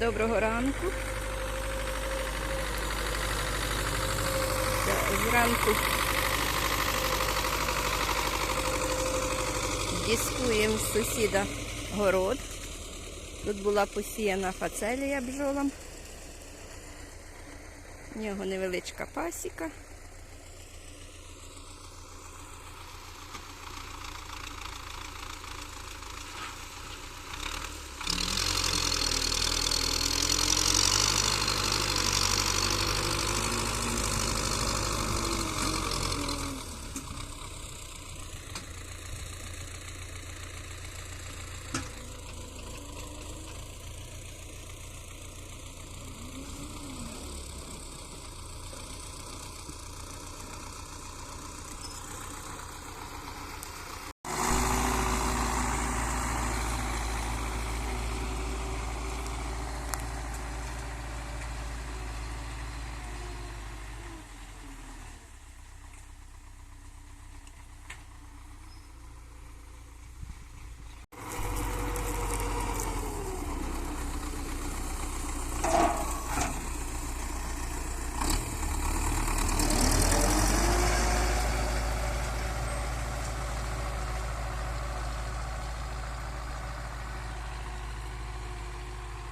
Доброго ранку. Зранку дискуємо з сусіда город. Тут була посіяна фацелія бджолам. У нього невеличка пасіка.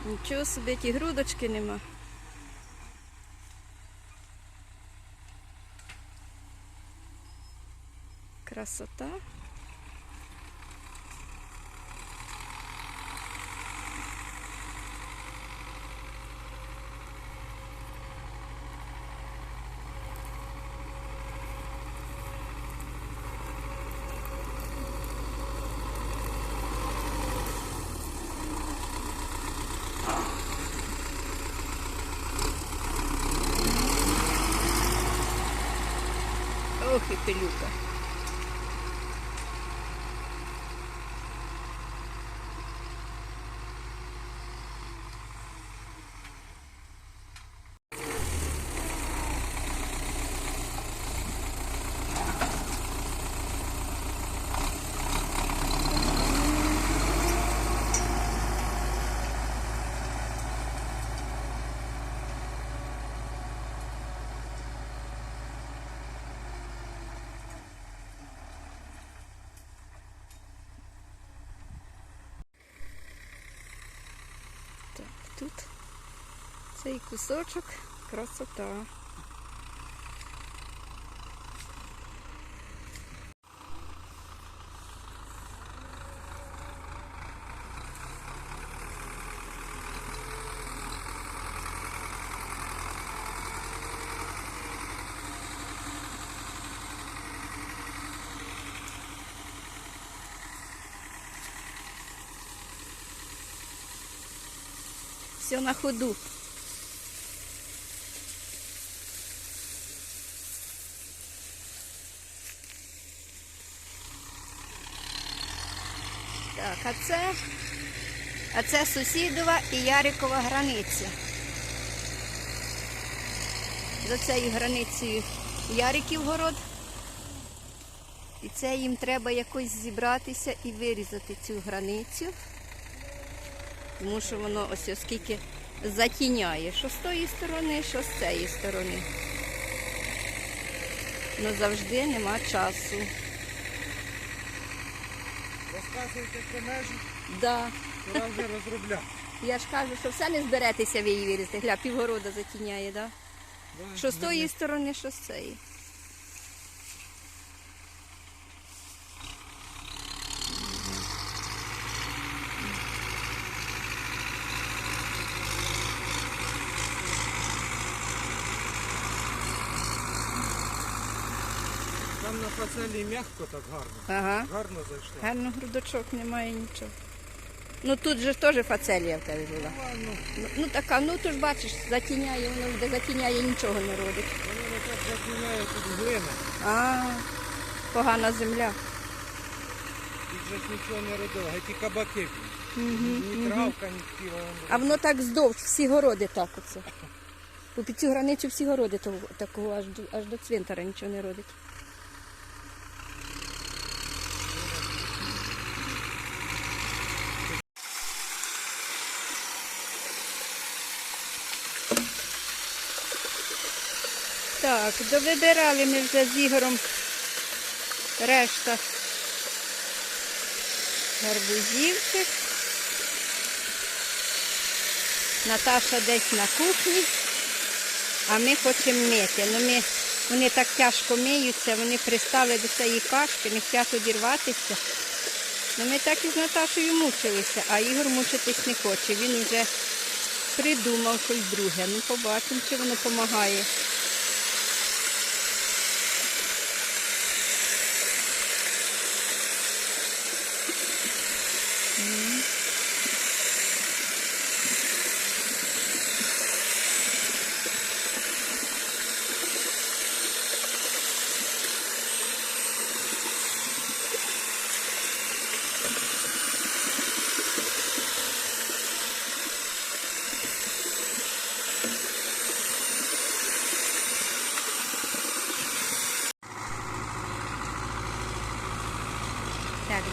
Нічого собі, ті грудочки нема. Красота. Ох і пилюка. Так, тут цей кусочок красота. Все на ходу. Так, а це, а це сусідова і Ярикова границя. За цією границею Яриків город. І це їм треба якось зібратися і вирізати цю границю. Тому що воно ось оскільки затіняє, що з тої сторони, що з цієї сторони. Ну завжди нема часу. Розказуєте про межі, Да. пора вже розробляти. Я ж кажу, що все не зберетеся ви її вирізати. Гля, півгорода затіняє, да? Да, Що з тої сторони, що з цієї. Там на фацелі м'яко так гарно. Ага. Гарно зайшло. Гарно грудочок немає нічого. Ну тут же ж теж фацелія в тебе була. Ладно, Ну, ну така, ну то ж бачиш, затіняє, воно де затіняє, нічого не родить. воно не так затіняє тут глина. А, погана земля. Тут же ж нічого не родило, геть і кабаки. Угу, Ні травка, ні ціла. А воно так здовж, всі городи так оце. Бо під цю границю всі городи того, такого аж до, аж до цвинтара нічого не родить. Так, довибирали ми вже з Ігорем решта гарбузівчик. Наташа десь на кухні, а ми хочемо мити. Ну, ми, вони так тяжко миються, вони пристали до цієї кашки, не хочуть одірватися. Ну, ми так і з Наташею мучилися, а Ігор мучитись не хоче. Він вже придумав щось друге. Ну, побачимо, чи воно допомагає.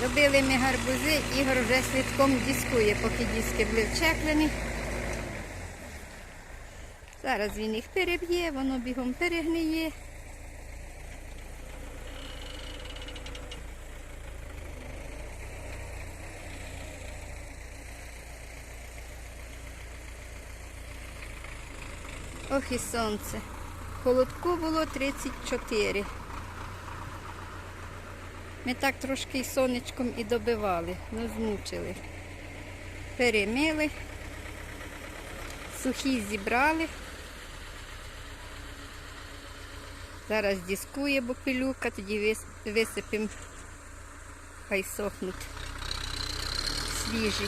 Так, добили ми гарбузи, Ігор вже слідком дискує, поки диски були вчеплені. Зараз він їх переб'є, воно бігом перегниє. Ох і сонце. Холодку було 34. Ми так трошки і сонечком і добивали, ну змучили. Перемили, сухі зібрали. Зараз дискує бопилюка, тоді вис- висипемо, хай сохнуть свіжі.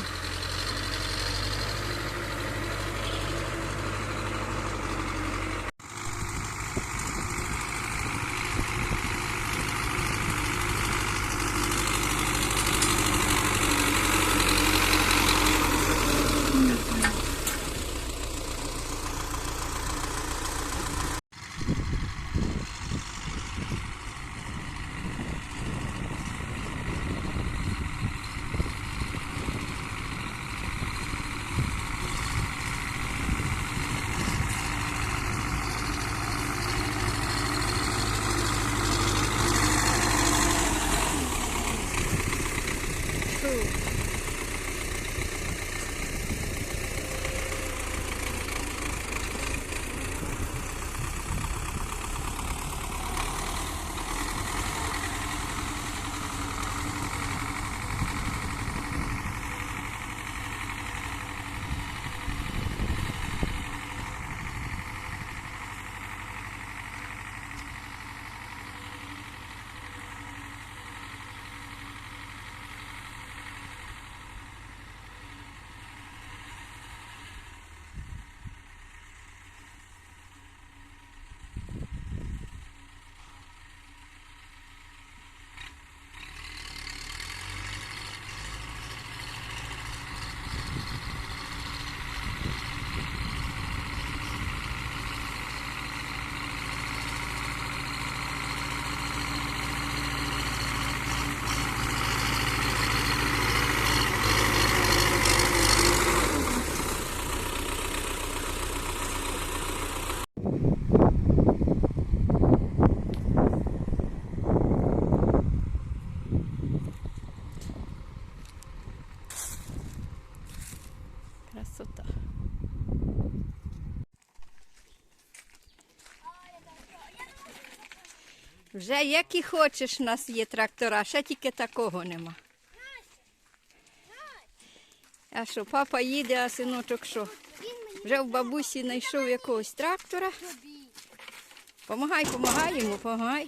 Вже як і хочеш, у нас є трактора, ще тільки такого нема. А що, папа їде, а синочок що? Вже в бабусі знайшов якогось трактора. Помагай, помагай йому, помагай.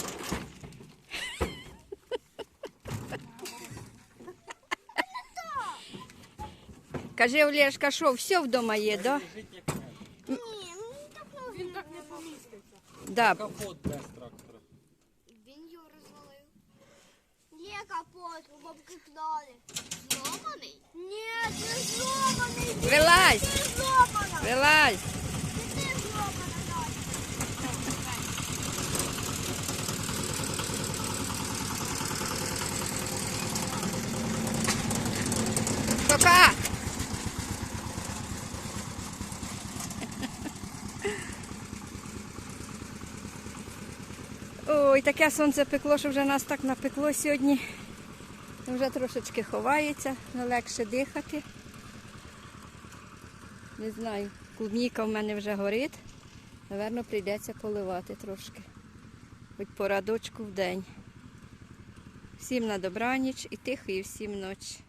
Каже, Олешка, що, все вдома є, да? Ні, ну так Він так не поміститься. Да. Капот без трактора. Він його розвалив. Є капот, у бабки клали. Зломаний? Ні, не зломаний. Вилазь, Не зломана. вилазь. Таке сонце пекло, що вже нас так напекло сьогодні. Вже трошечки ховається, але легше дихати. Не знаю, клубніка в мене вже горить. Наверно, прийдеться поливати трошки. Хоч по радочку в день. Всім на добраніч і тихої всім ночі.